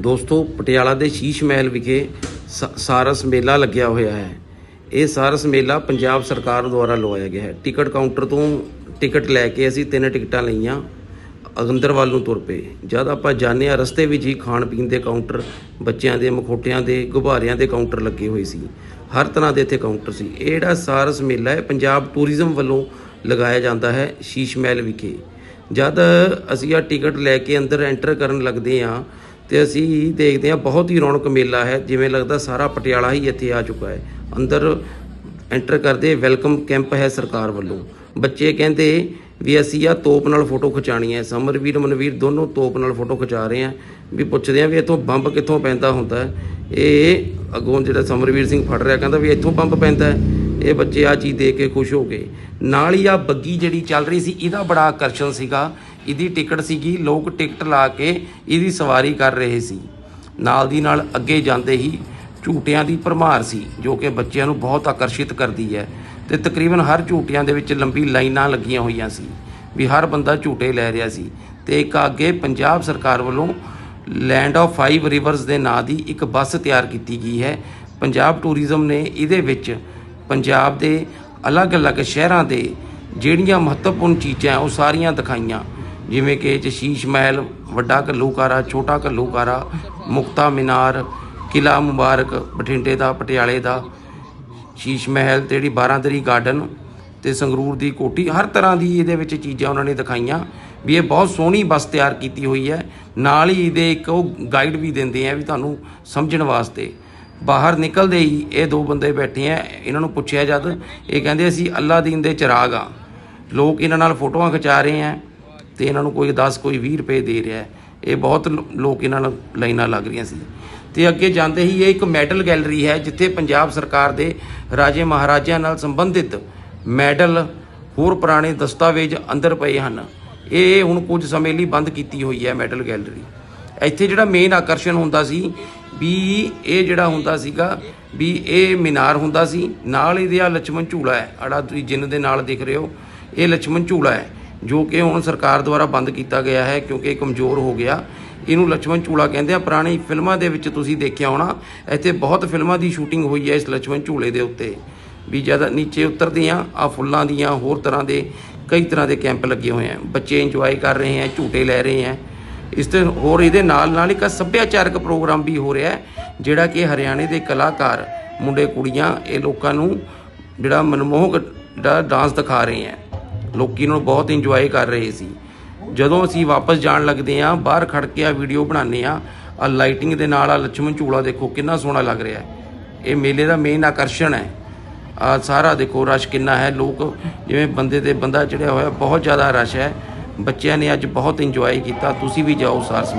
ਦੋਸਤੋ, ਪਟਿਆਲਾ ਦੇ ਸ਼ੀਸ਼ ਮਹਿਲ ਵਿਖੇ ਸ- ਸਾਰਸ ਮੇਲਾ ਲੱਗਿਆ ਹੋਇਆ ਹੈ। ਇਹ ਸਾਰਸ ਮੇਲਾ ਪੰਜਾਬ ਸਰਕਾਰ ਦੁਆਰਾ ਲਵਾਇਆ ਗਿਆ ਹੈ। ਟਿਕਟ ਕਾਊਂਟਰ ਤੋਂ ਟਿਕਟ ਲੈ ਕੇ ਅਸੀਂ ਤਿੰਨ ਟਿਕਟਾਂ ਲਈਆਂ ਅੰਦਰ ਵੱਲ ਨੂੰ ਤੁਰ ਪਏ। ਜਦ ਆਪਾਂ ਜਾਂਦੇ ਹਾਂ ਰਸਤੇ ਵਿੱਚ ਹੀ ਖਾਣ ਪੀਣ ਦੇ ਕਾਊਂਟਰ, ਬੱਚਿਆਂ ਦੇ, ਮਖੋਟਿਆਂ ਦੇ, ਗੁਬਾਰਿਆਂ ਦੇ ਕਾਊਂਟਰ ਲੱਗੇ ਹੋਏ ਸੀ। ਹਰ ਤਰ੍ਹਾਂ ਦੇ ਇੱਥੇ ਕਾਊਂਟਰ ਸੀ। ਇਹ ਜਿਹੜਾ ਸਾਰਸ ਮੇਲਾ ਹੈ, ਪੰਜਾਬ ਟੂਰਿਜ਼ਮ ਵੱਲੋਂ ਲਗਾਇਆ ਜਾਂਦਾ ਹੈ ਸ਼ੀਸ਼ ਮਹਿਲ ਵਿਖੇ। ਜਦ ਅਸੀਂ ਆ ਟਿਕਟ ਲੈ ਕੇ ਅੰਦਰ ਐਂਟਰ ਕਰਨ ਲੱਗਦੇ ਹਾਂ ਤੇ ਅਸੀਂ ਦੇਖਦੇ ਹਾਂ, ਬਹੁਤ ਹੀ ਰੌਣਕ ਮੇਲਾ ਹੈ, ਜਿਵੇਂ ਲੱਗਦਾ ਸਾਰਾ ਪਟਿਆਲਾ ਹੀ ਇੱਥੇ ਆ ਚੁੱਕਾ ਹੈ। ਅੰਦਰ ਐਂਟਰ ਕਰਦੇ ਵੈਲਕਮ ਕੈਂਪ ਹੈ ਸਰਕਾਰ ਵੱਲੋਂ। ਬੱਚੇ ਕਹਿੰਦੇ ਵੀ ਅਸੀਂ ਆ ਤੋਪ ਨਾਲ ਫੋਟੋ ਖਿਚਾਣੀ ਹੈ। ਸਮਰਵੀਰ, ਮਨਵੀਰ ਦੋਨੋਂ ਤੋਪ ਨਾਲ ਫੋਟੋ ਖਿਚਾ ਰਹੇ ਆ ਵੀ ਪੁੱਛਦੇ ਆ ਵੀ ਇੱਥੋਂ ਬੰਬ ਕਿੱਥੋਂ ਪੈਂਦਾ ਹੁੰਦਾ ਹੈ। ਇਹ ਅੱਗੋਂ ਜਿਹੜਾ ਸਮਰਵੀਰ ਸਿੰਘ ਫੜ ਰਿਹਾ, ਕਹਿੰਦਾ ਵੀ ਇੱਥੋਂ ਬੰਬ ਪੈਂਦਾ ਹੈ। ਇਹ ਬੱਚੇ ਆ ਚੀਜ਼ ਦੇਖ ਕੇ ਖੁਸ਼ ਹੋ ਗਏ। ਨਾਲ ਹੀ ਆ ਬੱਗੀ ਜਿਹੜੀ ਚੱਲ ਰਹੀ ਸੀ, ਇਹਦਾ ਬੜਾ ਆਕਰਸ਼ਣ ਸੀਗਾ। ਇਹਦੀ ਟਿਕਟ ਸੀਗੀ, ਲੋਕ ਟਿਕਟ ਲਾ ਕੇ ਇਹਦੀ ਸਵਾਰੀ ਕਰ ਰਹੇ ਸੀ। ਨਾਲ ਦੀ ਨਾਲ ਅੱਗੇ ਜਾਂਦੇ ਹੀ ਝੂਟਿਆਂ ਦੀ ਭਰਮਾਰ ਸੀ, ਜੋ ਕਿ ਬੱਚਿਆਂ ਨੂੰ ਬਹੁਤ ਆਕਰਸ਼ਿਤ ਕਰਦੀ ਹੈ ਤੇ ਤਕਰੀਬਨ ਹਰ ਝੂਟਿਆਂ ਦੇ ਵਿੱਚ ਲੰਬੀ ਲਾਈਨਾਂ ਲੱਗੀਆਂ ਹੋਈਆਂ ਸੀ ਵੀ ਹਰ ਬੰਦਾ ਝੂਟੇ ਲੈ ਰਿਹਾ ਸੀ ਤੇ ਇੱਕ ਅੱਗੇ ਪੰਜਾਬ ਸਰਕਾਰ ਵੱਲੋਂ ਲੈਂਡ ਆਫ ਫਾਈਵ ਰਿਵਰਸ ਦੇ ਨਾਂ ਦੀ ਇੱਕ ਬੱਸ ਤਿਆਰ ਕੀਤੀ ਗਈ ਹੈ। ਪੰਜਾਬ ਟੂਰਿਜ਼ਮ ਨੇ ਇਹਦੇ ਵਿੱਚ ਪੰਜਾਬ ਦੇ ਅਲੱਗ-ਅਲੱਗ ਸ਼ਹਿਰਾਂ ਦੇ ਜਿਹੜੀਆਂ ਮਹੱਤਵਪੂਰਨ ਚੀਜ਼ਾਂ ਉਹ ਸਾਰੀਆਂ ਦਿਖਾਈਆਂ। ਜਿਵੇਂ ਕਿ ਇਹ 'ਚ ਸ਼ੀਸ਼ ਮਹਿਲ, ਵੱਡਾ ਘੱਲੂਕਾਰਾ, ਛੋਟਾ ਘੱਲੂਕਾਰਾ, ਮੁਕਤਾ ਮੀਨਾਰ, ਕਿਲਾ ਮੁਬਾਰਕ, ਬਠਿੰਡੇ ਦਾ, ਪਟਿਆਲੇ ਦਾ, ਸ਼ੀਸ਼ ਮਹਿਲ ਤੇ ਜਿਹੜੀ 12ਦਰੀ ਗਾਰਡਨ ਤੇ ਸੰਗਰੂਰ ਦੀ ਕੋਠੀ, ਹਰ ਤਰ੍ਹਾਂ ਦੀ ਇਹਦੇ ਵਿੱਚ ਚੀਜ਼ਾਂ ਉਹਨਾਂ ਨੇ ਦਿਖਾਈਆਂ ਵੀ ਇਹ ਬਹੁਤ ਸੋਹਣੀ ਬੱਸ ਤਿਆਰ ਕੀਤੀ ਹੋਈ ਹੈ। ਨਾਲ ਹੀ ਇਹਦੇ ਇੱਕ ਉਹ ਗਾਈਡ ਵੀ ਦਿੰਦੇ ਆ ਵੀ ਤੁਹਾਨੂੰ ਸਮਝਣ ਵਾਸਤੇ। ਬਾਹਰ ਨਿਕਲਦੇ ਹੀ ਇਹ ਦੋ ਬੰਦੇ ਬੈਠੇ ਆ, ਇਹਨਾਂ ਨੂੰ ਪੁੱਛਿਆ ਜਦ, ਇਹ ਕਹਿੰਦੇ ਅਸੀਂ ਅੱਲਾ ਦੀਨ ਦੇ ਚਿਰਾਗ ਆ। ਲੋਕ ਇਹਨਾਂ ਨਾਲ ਫੋਟੋਆਂ ਖਿਚਾ ਰਹੇ ਆ। ਤੇ ਇਹਨਾਂ ਨੂੰ ਕੋਈ 10 ਕੋਈ 20 ਰੁਪਏ ਦੇ ਰਿਹਾ ਇਹ ਬਹੁਤ ਲੋਕ ਇਹਨਾਂ ਨਾਲ ਲਾਈਨਾਂ ਲੱਗ ਰਹੀਆਂ ਸੀ। ਤੇ ਅੱਗੇ ਜਾਂਦੇ ਹੀ ਇਹ ਇੱਕ ਮੈਡਲ ਗੈਲਰੀ ਹੈ, ਜਿੱਥੇ ਪੰਜਾਬ ਸਰਕਾਰ ਦੇ ਰਾਜੇ ਮਹਾਰਾਜਿਆਂ ਨਾਲ ਸੰਬੰਧਿਤ ਮੈਡਲ ਹੋਰ ਪੁਰਾਣੇ ਦਸਤਾਵੇਜ਼ ਅੰਦਰ ਪਏ ਹਨ। ਇਹ ਹੁਣ ਕੁਝ ਸਮੇਂ ਲਈ ਬੰਦ ਕੀਤੀ ਹੋਈ ਹੈ ਮੈਡਲ ਗੈਲਰੀ। ਇੱਥੇ ਜਿਹੜਾ ਮੇਨ ਆਕਰਸ਼ਣ ਹੁੰਦਾ ਸੀ, ਵੀ ਇਹ ਜਿਹੜਾ ਹੁੰਦਾ ਸੀਗਾ, ਵੀ ਇਹ ਮਿਨਾਰ ਹੁੰਦਾ ਸੀ, ਨਾਲ ਇਹਦੇ ਆ ਲక్ష్మణ ਝੂਲਾ ਹੈ। ਅੜਾ ਤੁਸੀਂ ਜਿੰਨ ਦੇ ਨਾਲ ਦੇਖ ਰਹੇ ਹੋ, ਇਹ ਲక్ష్మణ ਝੂਲਾ ਹੈ। ਜੋ ਕਿ ਹੁਣ ਸਰਕਾਰ ਦੁਆਰਾ ਬੰਦ ਕੀਤਾ ਗਿਆ ਹੈ ਕਿਉਂਕਿ ਇਹ ਕਮਜ਼ੋਰ ਹੋ ਗਿਆ। ਇਹਨੂੰ ਲక్ష్మణ ਝੂਲਾ ਕਹਿੰਦੇ ਆ। ਪੁਰਾਣੀ ਫਿਲਮਾਂ ਦੇ ਵਿੱਚ ਤੁਸੀਂ ਦੇਖਿਆ ਹੋਣਾ, ਇੱਥੇ ਬਹੁਤ ਫਿਲਮਾਂ ਦੀ ਸ਼ੂਟਿੰਗ ਹੋਈ ਹੈ ਇਸ ਲక్ష్మణ ਝੂਲੇ ਦੇ ਉੱਤੇ। ਵੀ ਜਦ ਨੀਚੇ ਉਤਰਦੇ ਉਤਰਦੀਆਂ ਆ ਫੁੱਲਾਂ ਦੀਆਂ ਹੋਰ ਤਰ੍ਹਾਂ ਦੇ ਕਈ ਤਰ੍ਹਾਂ ਦੇ ਕੈਂਪ ਲੱਗੇ ਹੋਏ ਆ। ਬੱਚੇ ਇੰਜੋਏ ਕਰ ਰਹੇ ਆ, ਝੂਟੇ ਲੈ ਰਹੇ ਆ। ਇਸ ਤੇ ਹੋਰ ਇਹਦੇ ਨਾਲ ਨਾਲ ਇੱਕ ਸੱਭਿਆਚਾਰਕ ਪ੍ਰੋਗਰਾਮ ਵੀ ਹੋ ਰਿਹਾ ਜਿਹੜਾ ਕਿ ਹਰਿਆਣੇ ਦੇ ਕਲਾਕਾਰ ਮੁੰਡੇ ਕੁੜੀਆਂ ਇਹ ਲੋਕਾਂ ਨੂੰ ਜਿਹੜਾ ਮਨਮੋਹਕ ਜਿਹੜਾ ਡਾਂਸ ਦਿਖਾ ਰਹੇ ਆ। ਲੋਕੀ ਨੂੰ ਬਹੁਤ ਇੰਜੋਏ ਕਰ ਰਹੇ ਸੀ। ਜਦੋਂ ਅਸੀਂ ਵਾਪਸ ਜਾਣ ਲੱਗਦੇ ਆ ਬਾਹਰ ਖੜ ਕੇ ਆ ਵੀਡੀਓ ਬਣਾਉਂਦੇ ਆ ਆ ਲਾਈਟਿੰਗ ਦੇ ਨਾਲ ਆ ਲక్ష్ਮਣ ਝੂਲਾ ਦੇਖੋ, ਕਿੰਨਾ ਸੋਹਣਾ ਲੱਗ ਰਿਹਾ ਹੈ। ਇਹ ਮੇਲੇ ਦਾ ਮੇਨ ਆਕਰਸ਼ਣ ਹੈ। ਆ ਸਾਰਾ ਦੇਖੋ, ਰਸ਼ ਕਿੰਨਾ ਹੈ। ਲੋਕ ਜਿਵੇਂ ਬੰਦੇ ਤੇ ਬੰਦਾ ਚੜਿਆ ਹੋਇਆ, ਬਹੁਤ ਜ਼ਿਆਦਾ ਰਸ਼ ਹੈ। ਬੱਚਿਆਂ ਨੇ ਅੱਜ ਬਹੁਤ ਇੰਜੋਏ ਕੀਤਾ। ਤੁਸੀਂ ਵੀ ਜਾਓ ਸਾਰਸ